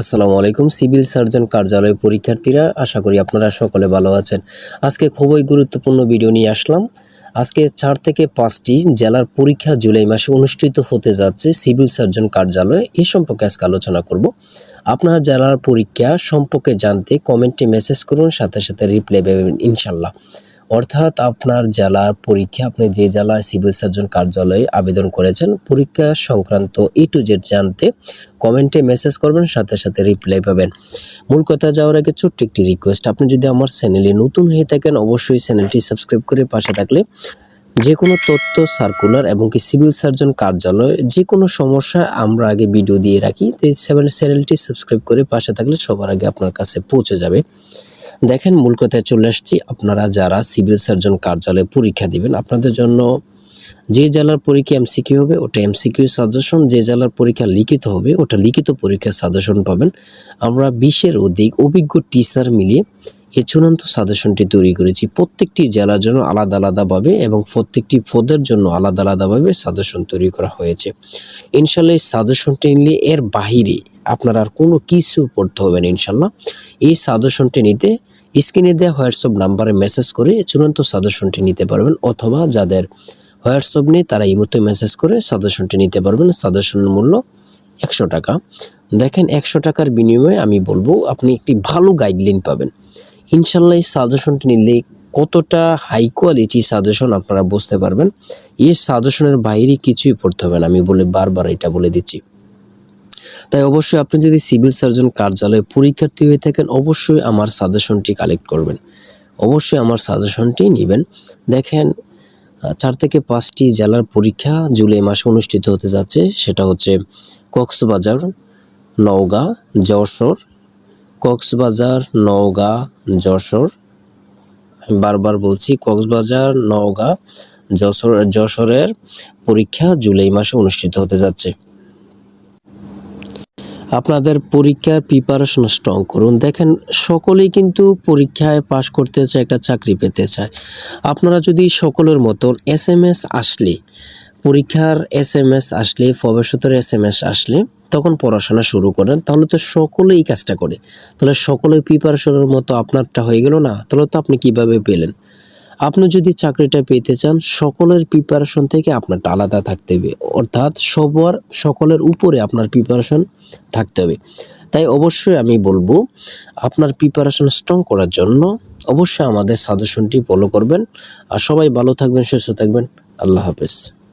আসসালামু আলাইকুম, civil surgeon কার্যালয় পরীক্ষার্থীরা, আশা করি আপনারা সকলে ভালো আছেন। আজকে খুবই গুরুত্বপূর্ণ ভিডিও নিয়ে আসলাম। আজকে চার থেকে পাঁচটি জেলার পরীক্ষা জুলাই মাসে অনুষ্ঠিত হতে যাচ্ছে সিভিল সার্জন কার্যালয়ে। এই সম্পর্কে আজকে আলোচনা করব। আপনার জেলার পরীক্ষা সম্পর্কে জানতে কমেন্টে মেসেজ করুন, সাথে সাথে রিপ্লাই পাবেন ইনশাল্লাহ অর্থাৎ আপনার জেলার পরীক্ষা, আপনি যে জেলায় সিভিল সার্জন কার্যালয়ে আবেদন করেছেন, পরীক্ষা সংক্রান্ত এ টু জেড জানতে কমেন্টে মেসেজ করবেন, সাথে সাথে রিপ্লাই পাবেন। মূল কথা যাওয়ার আগে ছোট্ট একটি রিকোয়েস্ট আপনি যদি আমার চ্যানেলে নতুন হয়ে থাকেন, অবশ্যই চ্যানেলটি সাবস্ক্রাইব করে পাশে থাকলে যে কোনো তথ্য সার্কুলার এবং কি সিভিল সার্জন কার্যালয় যে কোনো সমস্যা আমরা আগে ভিডিও দিয়ে রাখি, তো চ্যানেলটি সাবস্ক্রাইব করে পাশে থাকলে সবার আগে আপনার কাছে পৌঁছে যাবে। দেখেন মূল কথায় চলে আসছি, আপনারা যারা সিভিল সার্জন কার্যালয়ে পরীক্ষা দিবেন, আপনাদের জন্য যে জেলার পরীক্ষা এমসিকিউ হবে, ওটা এমসিকিউ সাজেশন, যে জেলার পরীক্ষা লিখিত হবে, ওটা লিখিত পরীক্ষার সাজেশন পাবেন। আমরা বিশের অধিক অভিজ্ঞ টিচার মিলিয়ে এই চূড়ান্ত সাজেশনটি তৈরি করেছি। প্রত্যেকটি জেলার জন্য আলাদা আলাদাভাবে এবং প্রত্যেকটি পদের জন্য আলাদা আলাদাভাবে সাজেশন তৈরি করা হয়েছে। ইনশাল্লাহ এই সাজেশনটি নিলে এর বাহিরে আপনার আর কোনো কিছু পড়তে হবে না ইনশাল্লাহ এই সাজেশনটি নিতে স্ক্রিনে দেওয়া হোয়াটসঅ্যাপ নাম্বারে মেসেজ করে চূড়ান্ত সাজেশনটি নিতে পারবেন অথবা যাদের হোয়াটসঅ্যাপ নেই তারা ইমোতে মেসেজ করে সাজেশনটি নিতে পারবেন। সাজেশনের মূল্য একশো টাকা। দেখেন একশো টাকার বিনিময়ে আমি বলব আপনি একটি ভালো গাইডলাইন পাবেন। ইনশাল্লাহ এই সাজেশনটি নিলে কতটা হাই কোয়ালিটি সাজেশন আপনারা বুঝতে পারবেন। এই সাজেশনের বাইরে কিছুই পড়তে হবে না, আমি বলে বারবার এটা বলে দিচ্ছি। তাই অবশ্যই আপনি যদি সিভিল সার্জন কার্যালয়ে পরীক্ষার্থী হয়ে থাকেন, অবশ্যই আমার সাজেশনটি কালেক্ট করবেন। অবশ্যই আমার সাজেশনটি নেবেন। দেখেন চার থেকে পাঁচটি জেলার পরীক্ষা জুলাই মাসে অনুষ্ঠিত হতে যাচ্ছে। সেটা হচ্ছে কক্সবাজার, নওগাঁ, যশোর কক্সবাজার, নওগাঁ, যশোর। বারবার বলছি কক্সবাজার, নওগাঁ, যশোর, যশোরের পরীক্ষা জুলাই মাসে অনুষ্ঠিত হতে যাচ্ছে। আপনাদের পরীক্ষার প্রিপারেশন স্ট্রং করুন। দেখেন, সকলেই কিন্তু পরীক্ষায় পাশ করতে চায়, একটা চাকরি পেতে চায়। আপনারা যদি সকলের মতন এস এম এস আসলে পরীক্ষার এস এম এস আসলে, ভবিষ্যতের এস এম এস আসলে তখন পড়াশোনা শুরু করেন, তাহলে তো সকলেই কাজটা করে। তাহলে সকলেই প্রিপারেশনের মতো আপনারটা হয়ে গেল না, তাহলে তো আপনি কীভাবে পেলেন? আপনি যদি চাকরিটা পেতে চান, সকলের প্রিপারেশন থেকে আপনারটা আলাদা থাকতে হবে। অর্থাৎ সবার, সকলের উপরে আপনার প্রিপারেশন থাকতে হবে। তাই অবশ্যই আমি বলব, আপনার প্রিপারেশন স্ট্রং করার জন্য অবশ্যই আমাদের সাজেশনটি ফলো করবেন। আর সবাই ভালো থাকবেন, সুস্থ থাকবেন। আল্লাহ হাফেজ।